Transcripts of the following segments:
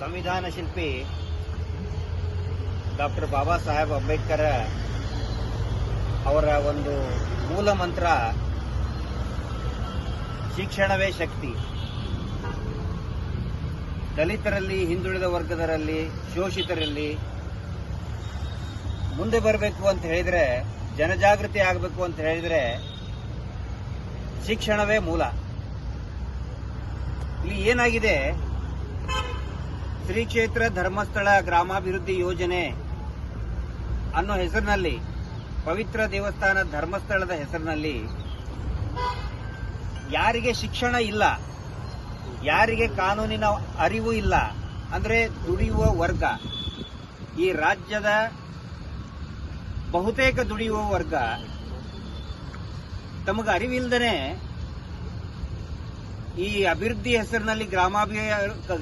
ಸಂವಿಧಾನ ಶಿಲ್ಪಿ ಡಾಕ್ಟರ್ ಬಾಬಾ ಸಾಹೇಬ್ ಅಂಬೇಡ್ಕರ್ ಅವರ ಒಂದು ಮೂಲ ಮಂತ್ರ, ಶಿಕ್ಷಣವೇ ಶಕ್ತಿ. ದಲಿತರಲ್ಲಿ, ಹಿಂದುಳಿದ ವರ್ಗದರಲ್ಲಿ, ಶೋಷಿತರಲ್ಲಿ ಮುಂದೆ ಬರಬೇಕು ಅಂತ ಹೇಳಿದರೆ, ಜನಜಾಗೃತಿ ಆಗಬೇಕು ಅಂತ ಹೇಳಿದರೆ ಶಿಕ್ಷಣವೇ ಮೂಲ. ಇಲ್ಲಿ ಏನಾಗಿದೆ? ಶ್ರೀ ಕ್ಷೇತ್ರ ಧರ್ಮಸ್ಥಳ ಗ್ರಾಮಾಭಿವೃದ್ಧಿ ಯೋಜನೆ ಅನ್ನೋ ಹೆಸರಿನಲ್ಲಿ, ಪವಿತ್ರ ದೇವಸ್ಥಾನ ಧರ್ಮಸ್ಥಳದ ಹೆಸರಿನಲ್ಲಿ, ಯಾರಿಗೆ ಶಿಕ್ಷಣ ಇಲ್ಲ, ಯಾರಿಗೆ ಕಾನೂನಿನ ಅರಿವು ಇಲ್ಲ ಅಂದ್ರೆ ದುಡಿಯುವ ವರ್ಗ. ಈ ರಾಜ್ಯದ ಬಹುತೇಕ ದುಡಿಯುವ ವರ್ಗ ತಮಗೆ ಅರಿವಿಲ್ಲದೇ ಈ ಅಭಿವೃದ್ಧಿ ಹೆಸರಿನಲ್ಲಿ ಗ್ರಾಮಾಭಿ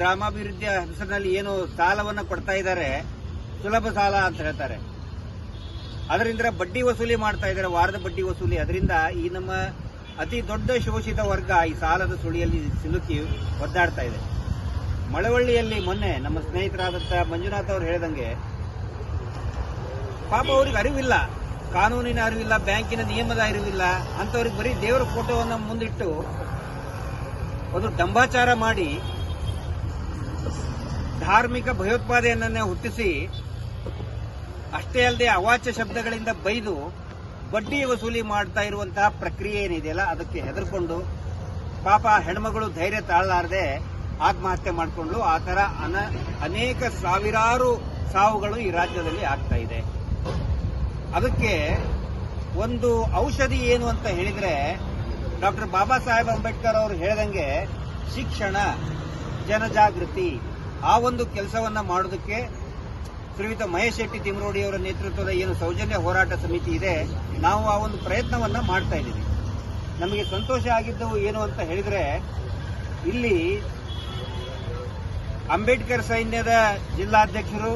ಗ್ರಾಮಾಭಿವೃದ್ಧಿ ಹೆಸರಿನಲ್ಲಿ ಏನು ಸಾಲವನ್ನು ಕೊಡ್ತಾ ಇದ್ದಾರೆ, ಸುಲಭ ಸಾಲ ಅಂತ ಹೇಳ್ತಾರೆ. ಅದರಿಂದ ಬಡ್ಡಿ ವಸೂಲಿ ಮಾಡ್ತಾ ಇದ್ದಾರೆ, ವಾರದ ಬಡ್ಡಿ ವಸೂಲಿ. ಅದರಿಂದ ಈ ನಮ್ಮ ಅತಿ ದೊಡ್ಡ ಶೋಷಿತ ವರ್ಗ ಈ ಸಾಲದ ಸುಳಿಯಲ್ಲಿ ಸಿಲುಕಿ ಒದ್ದಾಡ್ತಾ ಇದೆ. ಮಳವಳ್ಳಿಯಲ್ಲಿ ಮೊನ್ನೆ ನಮ್ಮ ಸ್ನೇಹಿತರಾದಂತಹ ಮಂಜುನಾಥ್ ಅವರು ಹೇಳಿದಂಗೆ, ಪಾಪ ಅವ್ರಿಗೆ ಅರಿವಿಲ್ಲ, ಕಾನೂನಿನ ಅರಿವಿಲ್ಲ, ಬ್ಯಾಂಕಿನ ನಿಯಮದ ಅರಿವಿಲ್ಲ, ಅಂತವ್ರಿಗೆ ಬರೀ ದೇವರ ಫೋಟೋವನ್ನು ಮುಂದಿಟ್ಟು ಒಂದು ಡಂಬಾಚಾರ ಮಾಡಿ ಧಾರ್ಮಿಕ ಭಯೋತ್ಪಾದನೆಯನ್ನೇ ಹುಟ್ಟಿಸಿ, ಅಷ್ಟೇ ಅಲ್ಲದೆ ಅವಾಚ್ಯ ಶಬ್ದಗಳಿಂದ ಬೈದು ಬಡ್ಡಿ ವಸೂಲಿ ಮಾಡ್ತಾ ಇರುವಂತಹ ಪ್ರಕ್ರಿಯೆ ಏನಿದೆಯಲ್ಲ ಅದಕ್ಕೆ ಹೆದರ್ಕೊಂಡು ಪಾಪ ಹೆಣ್ಮಗಳು ಧೈರ್ಯ ತಾಳಲಾರದೆ ಆತ್ಮಹತ್ಯೆ ಮಾಡಿಕೊಂಡು ಆ ಥರ ಅನ, ಅನೇಕ ಸಾವಿರಾರು ಸಾವುಗಳು ಈ ರಾಜ್ಯದಲ್ಲಿ ಆಗ್ತಾ ಇದೆ. ಅದಕ್ಕೆ ಒಂದು ಔಷಧಿ ಏನು ಅಂತ ಹೇಳಿದ್ರೆ ಡಾಕ್ಟರ್ ಬಾಬಾ ಸಾಹೇಬ್ ಅಂಬೇಡ್ಕರ್ ಅವರು ಹೇಳಿದಂಗೆ ಶಿಕ್ಷಣ, ಜನಜಾಗೃತಿ, ಆ ಒಂದು ಕೆಲಸವನ್ನ ಮಾಡೋದಕ್ಕೆ ಶ್ರೀಯುತ ಮಹೇಶ್ ಶೆಟ್ಟಿ ತಿಮ್ರೋಡಿ ಅವರ ನೇತೃತ್ವದ ಏನು ಸೌಜನ್ಯ ಹೋರಾಟ ಸಮಿತಿ ಇದೆ, ನಾವು ಆ ಒಂದು ಪ್ರಯತ್ನವನ್ನ ಮಾಡ್ತಾ ಇದ್ದೀವಿ. ನಮಗೆ ಸಂತೋಷ ಆಗಿದ್ದವು ಏನು ಅಂತ ಹೇಳಿದ್ರೆ, ಇಲ್ಲಿ ಅಂಬೇಡ್ಕರ್ ಸೈನ್ಯದ ಜಿಲ್ಲಾಧ್ಯಕ್ಷರು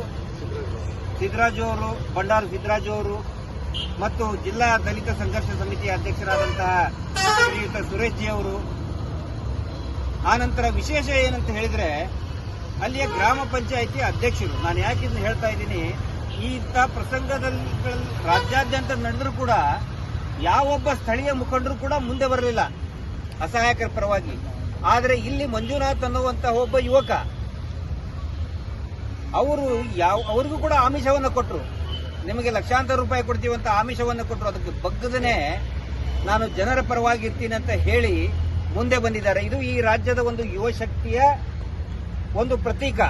ಸಿದ್ದರಾಜು ಅವರು, ಬಂಡಾರು ಸಿದ್ದರಾಜು ಅವರು ಮತ್ತು ಜಿಲ್ಲಾ ದಲಿತ ಸಂಘರ್ಷ ಸಮಿತಿ ಅಧ್ಯಕ್ಷರಾದಂತಹ ಶ್ರೀಯುತ ಸುರೇಶ್ ಜಿ ಅವರು ಆನಂತರ ವಿಶೇಷ ಏನಂತ ಹೇಳಿದ್ರೆ, ಅಲ್ಲಿಯ ಗ್ರಾಮ ಪಂಚಾಯಿತಿ ಅಧ್ಯಕ್ಷರು, ನಾನು ಯಾಕೆ ಇದನ್ನ ಹೇಳ್ತಾ ಇದ್ದೀನಿ, ಇಂಥ ಪ್ರಸಂಗದಲ್ಲಿ ರಾಜ್ಯಾದ್ಯಂತ ನಡೆದರೂ ಕೂಡ ಯಾವೊಬ್ಬ ಸ್ಥಳೀಯ ಮುಖಂಡರು ಕೂಡ ಮುಂದೆ ಬರಲಿಲ್ಲ, ಅಸಹಾಯಕರ ಪರವಾಗಿ. ಆದರೆ ಇಲ್ಲಿ ಮಂಜುನಾಥ್ ಅನ್ನುವಂತಹ ಒಬ್ಬ ಯುವಕ, ಅವರು ಯಾವ, ಅವರಿಗೂ ಕೂಡ ಆಮಿಷವನ್ನು ಕೊಟ್ಟರು ನಿಮಗೆ ಲಕ್ಷಾಂತರ ರೂಪಾಯಿ ಕೊಡ್ತೀವಂತ ಆಮಿಷವನ್ನು ಕೊಟ್ಟರು. ಅದಕ್ಕೆ ಬಗ್ಗದನೆ ನಾನು ಜನರ ಪರವಾಗಿ ಇರ್ತೀನಿ ಅಂತ ಹೇಳಿ ಮುಂದೆ ಬಂದಿದ್ದಾರೆ. ಇದು ಈ ರಾಜ್ಯದ ಒಂದು ಯುವ ಶಕ್ತಿಯ ಒಂದು ಪ್ರತೀಕ.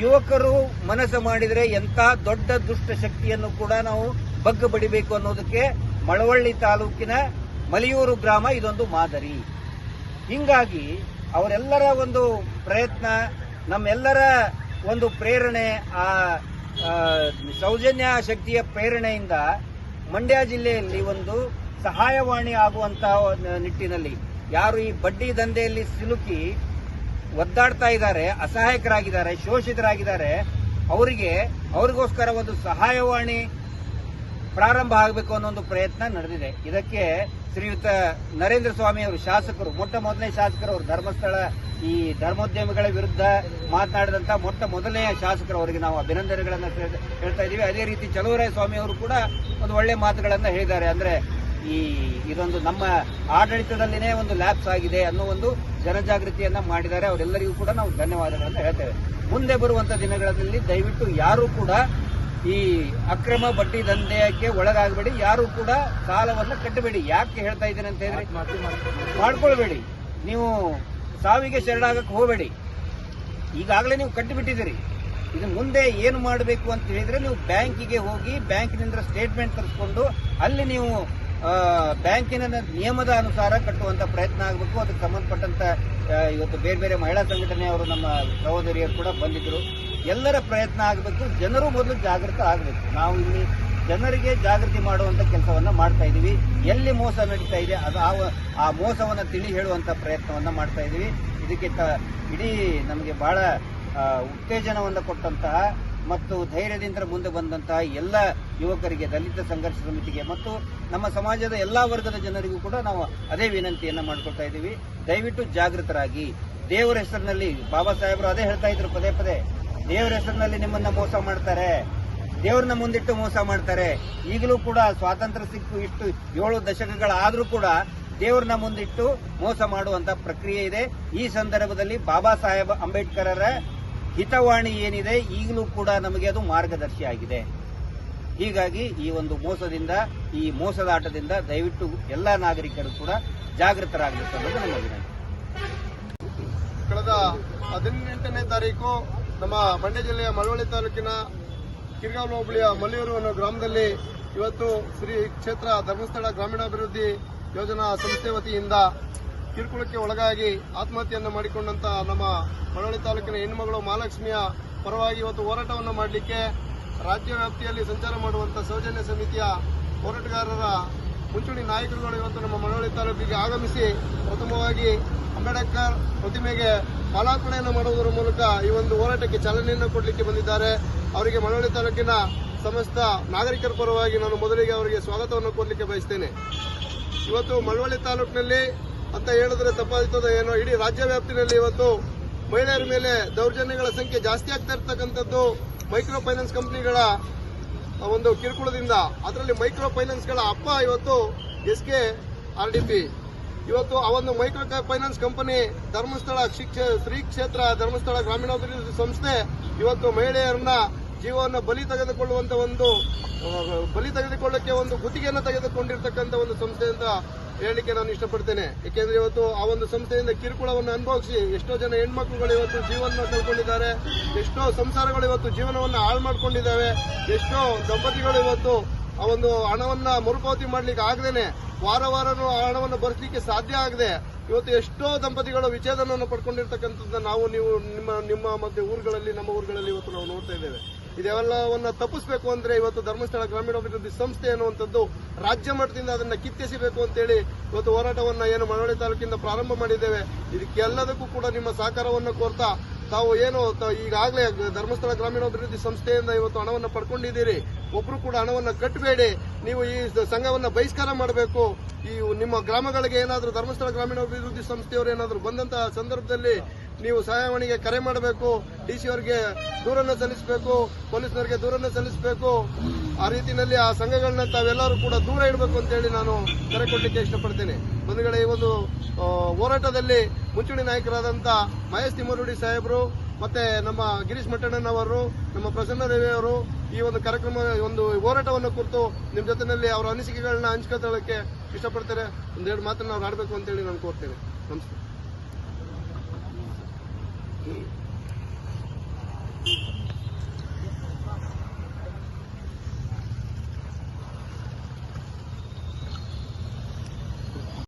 ಯುವಕರು ಮನಸ್ಸು ಮಾಡಿದರೆ ಎಂಥ ದೊಡ್ಡ ದುಷ್ಟ ಶಕ್ತಿಯನ್ನು ಕೂಡ ನಾವು ಬಗ್ಗ ಬಡಿಬೇಕು ಅನ್ನೋದಕ್ಕೆ ಮಳವಳ್ಳಿ ತಾಲೂಕಿನ ಮಲಿಯೂರು ಗ್ರಾಮ ಇದೊಂದು ಮಾದರಿ. ಹಿಂಗಾಗಿ ಅವರೆಲ್ಲರ ಒಂದು ಪ್ರಯತ್ನ ನಮ್ಮೆಲ್ಲರ ಒಂದು ಪ್ರೇರಣೆ ಆ, ಸೌಜನ್ಯ ಶಕ್ತಿಯ ಪ್ರೇರಣೆಯಿಂದ ಮಂಡ್ಯ ಜಿಲ್ಲೆಯಲ್ಲಿ ಒಂದು ಸಹಾಯವಾಣಿ ಆಗುವಂತಹ ನಿಟ್ಟಿನಲ್ಲಿ ಯಾರು ಈ ಬಡ್ಡಿ ದಂಧೆಯಲ್ಲಿ ಸಿಲುಕಿ ಒದ್ದಾಡ್ತಾ ಇದ್ದಾರೆ, ಅಸಹಾಯಕರಾಗಿದ್ದಾರೆ, ಶೋಷಿತರಾಗಿದ್ದಾರೆ, ಅವರಿಗೆ ಅವರಿಗೋಸ್ಕರ ಒಂದು ಸಹಾಯವಾಣಿ ಪ್ರಾರಂಭ ಆಗಬೇಕು ಅನ್ನೋ ಒಂದು ಪ್ರಯತ್ನ ನಡೆದಿದೆ. ಇದಕ್ಕೆ ಶ್ರೀಯುತ ನರೇಂದ್ರ ಸ್ವಾಮಿ ಅವರು ಶಾಸಕರು, ಮೊಟ್ಟ ಮೊದಲನೇ ಶಾಸಕರು ಅವರು ಧರ್ಮಸ್ಥಳ, ಈ ಧರ್ಮೋದ್ಯಮಿಗಳ ವಿರುದ್ಧ ಮಾತನಾಡಿದಂತ ಮೊಟ್ಟ ಮೊದಲನೆಯ ಶಾಸಕರು ಅವರಿಗೆ ನಾವು ಅಭಿನಂದನೆಗಳನ್ನು ಹೇಳ್ತಾ ಇದ್ದೀವಿ. ಅದೇ ರೀತಿ ಚಲುವರಾಯ ಸ್ವಾಮಿ ಅವರು ಕೂಡ ಒಂದು ಒಳ್ಳೆ ಮಾತುಗಳನ್ನು ಹೇಳಿದ್ದಾರೆ. ಅಂದ್ರೆ ಈ, ಇದೊಂದು ನಮ್ಮ ಆಡಳಿತದಲ್ಲಿನೇ ಒಂದು ಲ್ಯಾಪ್ಸ್ ಆಗಿದೆ ಅನ್ನೋ ಒಂದು ಜನಜಾಗೃತಿಯನ್ನ ಮಾಡಿದ್ದಾರೆ. ಅವರೆಲ್ಲರಿಗೂ ಕೂಡ ನಾವು ಧನ್ಯವಾದಗಳನ್ನು ಹೇಳ್ತೇವೆ. ಮುಂದೆ ಬರುವಂತ ದಿನಗಳಲ್ಲಿ ದಯವಿಟ್ಟು ಯಾರು ಕೂಡ ಈ ಅಕ್ರಮ ಬಡ್ಡಿ ದಂಧೆಯಕ್ಕೆ ಒಳಗಾಗಬೇಡಿ. ಯಾರು ಕೂಡ ಸಾಲವನ್ನು ಕಟ್ಟಬೇಡಿ. ಯಾಕೆ ಹೇಳ್ತಾ ಇದ್ದೀನಿ ಅಂತ ಹೇಳಿದ್ರೆ ಮಾಡ್ಕೊಳ್ಬೇಡಿ. ನೀವು ಸಾವಿಗೆ ಶರಣಾಗಕ್ಕೆ ಹೋಗಬೇಡಿ. ಈಗಾಗಲೇ ನೀವು ಕಟ್ಟಿಬಿಟ್ಟಿದ್ದೀರಿ. ಇದು ಮುಂದೆ ಏನು ಮಾಡಬೇಕು ಅಂತ ಹೇಳಿದ್ರೆ ನೀವು ಬ್ಯಾಂಕಿಗೆ ಹೋಗಿ ಬ್ಯಾಂಕಿನಿಂದ ಸ್ಟೇಟ್ಮೆಂಟ್ ತರಿಸ್ಕೊಂಡು ಅಲ್ಲಿ ನೀವು ಬ್ಯಾಂಕಿನ ನಿಯಮದ ಅನುಸಾರ ಕಟ್ಟುವಂತ ಪ್ರಯತ್ನ ಆಗಬೇಕು. ಅದಕ್ಕೆ ಸಂಬಂಧಪಟ್ಟಂತ ಇವತ್ತು ಬೇರೆ ಬೇರೆ ಮಹಿಳಾ ಸಂಘಟನೆಯವರು ನಮ್ಮ ಸಹೋದರಿಯರು ಕೂಡ ಬಂದಿದ್ರು. ಎಲ್ಲರ ಪ್ರಯತ್ನ ಆಗಬೇಕು. ಜನರು ಮೊದಲು ಜಾಗೃತ ಆಗಬೇಕು. ನಾವು ಇಲ್ಲಿ ಜನರಿಗೆ ಜಾಗೃತಿ ಮಾಡುವಂತ ಕೆಲಸವನ್ನ ಮಾಡ್ತಾ ಇದೀವಿ ಎಲ್ಲಿ ಮೋಸ ನಡೀತಾ ಇದೆ, ಅದು ಆ- ಮೋಸವನ್ನ ತಿಳಿ ಹೇಳುವಂತ ಪ್ರಯತ್ನವನ್ನ ಮಾಡ್ತಾ ಇದೀವಿ ಇದಕ್ಕೆ ತ- ಇಡೀ ನಮಗೆ ಬಹಳ ಉತ್ತೇಜನವನ್ನು ಕೊಟ್ಟಂತಹ ಮತ್ತು ಧೈರ್ಯದಿಂದ ಮುಂದೆ ಬಂದಂತಹ ಎಲ್ಲ ಯುವಕರಿಗೆ, ದಲಿತ ಸಂಘರ್ಷ ಸಮಿತಿಗೆ ಮತ್ತು ನಮ್ಮ ಸಮಾಜದ ಎಲ್ಲಾ ವರ್ಗದ ಜನರಿಗೂ ಕೂಡ ನಾವು ಅದೇ ವಿನಂತಿಯನ್ನು ಮಾಡ್ಕೊಳ್ತಾ ಇದ್ದೀವಿ. ದಯವಿಟ್ಟು ಜಾಗೃತರಾಗಿ. ದೇವರ ಹೆಸರಿನಲ್ಲಿ, ಬಾಬಾ ಸಾಹೇಬರು ಅದೇ ಹೇಳ್ತಾ ಇದ್ರು ಪದೇ ಪದೇ, ದೇವರ ಹೆಸರಿನಲ್ಲಿ ನಿಮ್ಮನ್ನ ಮೋಸ ಮಾಡ್ತಾರೆ. ದೇವ್ರನ್ನ ಮುಂದಿಟ್ಟು ಮೋಸ ಮಾಡ್ತಾರೆ. ಈಗಲೂ ಕೂಡ ಸ್ವಾತಂತ್ರ್ಯ ಸಿಕ್ಕು ಇಷ್ಟು ಏಳು ದಶಕಗಳಾದರೂ ಕೂಡ ದೇವರನ್ನ ಮುಂದಿಟ್ಟು ಮೋಸ ಮಾಡುವಂತ ಪ್ರಕ್ರಿಯೆ ಇದೆ. ಈ ಸಂದರ್ಭದಲ್ಲಿ ಬಾಬಾ ಸಾಹೇಬ್ ಅಂಬೇಡ್ಕರರ ಹಿತವಾಣಿ ಏನಿದೆ ಈಗಲೂ ಕೂಡ ನಮಗೆ ಅದು ಮಾರ್ಗದರ್ಶಿ ಆಗಿದೆ. ಹೀಗಾಗಿ ಈ ಒಂದು ಮೋಸದಿಂದ, ಈ ಮೋಸದ ಆಟದಿಂದ ದಯವಿಟ್ಟು ಎಲ್ಲ ನಾಗರಿಕರು ಕೂಡ ಜಾಗೃತರಾಗಬೇಕು ಅನ್ನೋದು ನಮ್ಮ ವಿನಂತಿ. ಕಳೆದ ಹದಿನೆಂಟನೇ ತಾರೀಕು ನಮ್ಮ ಮಂಡ್ಯ ಜಿಲ್ಲೆಯ ಮಳವಳ್ಳಿ ತಾಲೂಕಿನ ಕಿರ್ಗಾವ್ ಹೋಬಳಿಯ ಮಲ್ಲಿಯೂರು ಅನ್ನೋ ಗ್ರಾಮದಲ್ಲಿ ಇವತ್ತು ಶ್ರೀ ಕ್ಷೇತ್ರ ಧರ್ಮಸ್ಥಳ ಗ್ರಾಮೀಣಾಭಿವೃದ್ಧಿ ಯೋಜನಾ ಸಂಸ್ಥೆ ವತಿಯಿಂದ ಕಿರುಕುಳಕ್ಕೆ ಒಳಗಾಗಿ ಆತ್ಮಹತ್ಯೆಯನ್ನು ಮಾಡಿಕೊಂಡಂತ ನಮ್ಮ ಮಳವಳ್ಳಿ ತಾಲೂಕಿನ ಹೆಣ್ಮಗಳು ಮಹಾಲಕ್ಷ್ಮಿಯ ಪರವಾಗಿ ಇವತ್ತು ಹೋರಾಟವನ್ನು ಮಾಡಲಿಕ್ಕೆ ರಾಜ್ಯ ವ್ಯಾಪ್ತಿಯಲ್ಲಿ ಸಂಚಾರ ಮಾಡುವಂತ ಸೌಜನ್ಯ ಸಮಿತಿಯ ಹೋರಾಟಗಾರರ ಮುಂಚೂಣಿ ನಾಯಕರುಗಳು ಇವತ್ತು ನಮ್ಮ ಮಳವಳ್ಳಿ ತಾಲೂಕಿಗೆ ಆಗಮಿಸಿ ಪ್ರಥಮವಾಗಿ ಅಂಬೇಡ್ಕರ್ ಪ್ರತಿಮೆಗೆ ಮಾಲಾರ್ಪಣೆಯನ್ನು ಮಾಡುವುದರ ಮೂಲಕ ಈ ಒಂದು ಹೋರಾಟಕ್ಕೆ ಚಾಲನೆಯನ್ನು ಕೊಡಲಿಕ್ಕೆ ಬಂದಿದ್ದಾರೆ. ಅವರಿಗೆ ಮಳವಳ್ಳಿ ತಾಲೂಕಿನ ಸಮಸ್ತ ನಾಗರಿಕರ ಪರವಾಗಿ ನಾನು ಮೊದಲಿಗೆ ಅವರಿಗೆ ಸ್ವಾಗತವನ್ನು ಕೊಡಲಿಕ್ಕೆ ಬಯಸ್ತೇನೆ. ಇವತ್ತು ಮಳವಳ್ಳಿ ತಾಲೂಕಿನಲ್ಲಿ ಅಂತ ಹೇಳಿದ್ರೆ ತಪ್ಪಾಗ್ತದೆ ಏನೋ? ಇಡೀ ರಾಜ್ಯ ವ್ಯಾಪ್ತಿನಲ್ಲಿ ಇವತ್ತು ಮಹಿಳೆಯರ ಮೇಲೆ ದೌರ್ಜನ್ಯಗಳ ಸಂಖ್ಯೆ ಜಾಸ್ತಿ ಆಗ್ತಾ ಇರ್ತಕ್ಕಂಥದ್ದು ಮೈಕ್ರೋ ಫೈನಾನ್ಸ್ ಕಂಪ್ನಿಗಳ ಒಂದು ಕಿರುಕುಳದಿಂದ. ಅದರಲ್ಲಿ ಮೈಕ್ರೋ ಫೈನಾನ್ಸ್ಗಳ ಅಪ್ಪ ಇವತ್ತು S K R D P. ಇವತ್ತು ಆ ಒಂದು micro finance company Dharmasthala Shri ಕ್ಷೇತ್ರ ಧರ್ಮಸ್ಥಳ ಗ್ರಾಮೀಣಾಭಿವೃದ್ಧಿ ಸಂಸ್ಥೆ ಇವತ್ತು ಮಹಿಳೆಯರನ್ನ ಜೀವವನ್ನು ಬಲಿ ತೆಗೆದುಕೊಳ್ಳುವಂತ ಒಂದು, ಬಲಿ ತೆಗೆದುಕೊಳ್ಳಕ್ಕೆ ಒಂದು ಗುತ್ತಿಗೆಯನ್ನು ತೆಗೆದುಕೊಂಡಿರ್ತಕ್ಕಂಥ ಒಂದು ಸಂಸ್ಥೆ ಅಂತ ಹೇಳಲಿಕ್ಕೆ ನಾನು ಇಷ್ಟಪಡ್ತೇನೆ. ಯಾಕೆಂದ್ರೆ ಇವತ್ತು ಆ ಒಂದು ಸಂಸ್ಥೆಯಿಂದ ಕಿರುಕುಳವನ್ನು ಅನುಭವಿಸಿ ಎಷ್ಟೋ ಜನ ಹೆಣ್ಮಕ್ಳುಗಳು ಇವತ್ತು ಜೀವನ ಕಳ್ಕೊಂಡಿದ್ದಾರೆ, ಎಷ್ಟೋ ಸಂಸಾರಗಳು ಇವತ್ತು ಜೀವನವನ್ನು ಹಾಳು ಮಾಡ್ಕೊಂಡಿದ್ದಾವೆ, ಎಷ್ಟೋ ದಂಪತಿಗಳು ಇವತ್ತು ಆ ಒಂದು ಹಣವನ್ನ ಮರುಪಾವತಿ ಮಾಡ್ಲಿಕ್ಕೆ ಆಗದೇನೆ, ವಾರ ವಾರನೂ ಆ ಹಣವನ್ನು ಬರ್ಸ್ಲಿಕ್ಕೆ ಸಾಧ್ಯ ಆಗದೆ ಇವತ್ತು ಎಷ್ಟೋ ದಂಪತಿಗಳು ವಿಚ್ಛೇದನವನ್ನು ಪಡ್ಕೊಂಡಿರ್ತಕ್ಕಂಥದ್ದನ್ನ ನಾವು ನೀವು ನಿಮ್ಮ ನಿಮ್ಮ ಮತ್ತೆ ಊರುಗಳಲ್ಲಿ, ನಮ್ಮ ಊರುಗಳಲ್ಲಿ ಇವತ್ತು ನಾವು ನೋಡ್ತಾ ಇದ್ದೇವೆ. ಇದೆಲ್ಲವನ್ನ ತಪ್ಪಿಸಬೇಕು ಅಂದ್ರೆ ಇವತ್ತು ಧರ್ಮಸ್ಥಳ ಗ್ರಾಮೀಣಾಭಿವೃದ್ಧಿ ಸಂಸ್ಥೆ ಅನ್ನುವಂಥದ್ದು ರಾಜ್ಯ ಮಟ್ಟದಿಂದ ಅದನ್ನ ಕಿತ್ತೆಸಿಬೇಕು ಅಂತೇಳಿ ಇವತ್ತು ಹೋರಾಟವನ್ನ ಏನು ಮಳವಳ್ಳಿ ತಾಲೂಕಿಂದ ಪ್ರಾರಂಭ ಮಾಡಿದ್ದೇವೆ. ಇದಕ್ಕೆಲ್ಲದಕ್ಕೂ ಕೂಡ ನಿಮ್ಮ ಸಹಕಾರವನ್ನು ಕೋರ್ತಾ ತಾವು ಏನು ಈಗಾಗಲೇ ಧರ್ಮಸ್ಥಳ ಗ್ರಾಮೀಣಾಭಿವೃದ್ಧಿ ಸಂಸ್ಥೆಯಿಂದ ಇವತ್ತು ಹಣವನ್ನು ಪಡ್ಕೊಂಡಿದ್ದೀರಿ. ಒಬ್ರು ಕೂಡ ಹಣವನ್ನು ಕಟ್ಟಬೇಡಿ ನೀವು ಈ ಸಂಘವನ್ನು ಬಹಿಷ್ಕಾರ ಮಾಡಬೇಕು. ಈ ನಿಮ್ಮ ಗ್ರಾಮಗಳಿಗೆ ಏನಾದರೂ ಧರ್ಮಸ್ಥಳ ಗ್ರಾಮೀಣಾಭಿವೃದ್ಧಿ ಸಂಸ್ಥೆಯವರು ಏನಾದರೂ ಬಂದಂತಹ ಸಂದರ್ಭದಲ್ಲಿ ನೀವು ಸಹಾಯವಾಣಿಗೆ ಕರೆ ಮಾಡಬೇಕು. ಡಿ ಸಿ ಅವರಿಗೆ ದೂರನ್ನು ಸಲ್ಲಿಸಬೇಕು. ಪೊಲೀಸ್ನವರಿಗೆ ದೂರನ್ನು ಸಲ್ಲಿಸಬೇಕು. ಆ ರೀತಿಯಲ್ಲಿ ಆ ಸಂಘಗಳನ್ನ ತಾವೆಲ್ಲರೂ ಕೂಡ ದೂರ ಇಡಬೇಕು ಅಂತೇಳಿ ನಾನು ಕರೆ ಕೊಡಲಿಕ್ಕೆ ಇಷ್ಟಪಡ್ತೇನೆ. ಬಂಧುಗಳೇ, ಈ ಒಂದು ಹೋರಾಟದಲ್ಲಿ ಮುಂಚೂಣಿ ನಾಯಕರಾದಂಥ ಮಹೇಶ್ ತಿಮ್ಮರುಡಿ ಸಾಹೇಬರು ಮತ್ತೆ ನಮ್ಮ ಗಿರೀಶ್ ಮಟ್ಟಣ್ಣನವರು, ನಮ್ಮ ಪ್ರಸನ್ನ ರವಿ ಅವರು ಈ ಒಂದು ಕಾರ್ಯಕ್ರಮ ಒಂದು ಹೋರಾಟವನ್ನು ಕುರಿತು ನಿಮ್ಮ ಜೊತೆಯಲ್ಲಿ ಅವರ ಅನಿಸಿಕೆಗಳನ್ನ ಹಂಚ್ಕೊಳ್ಕೊಳ್ಳಕ್ಕೆ ಇಷ್ಟಪಡ್ತಾರೆ. ಒಂದೆರಡು ಮಾತನ್ನ ಅವ್ರು ಆಡಬೇಕು ಅಂತೇಳಿ ನಾನು ಕೋರ್ತೇನೆ. ನಮಸ್ಕಾರ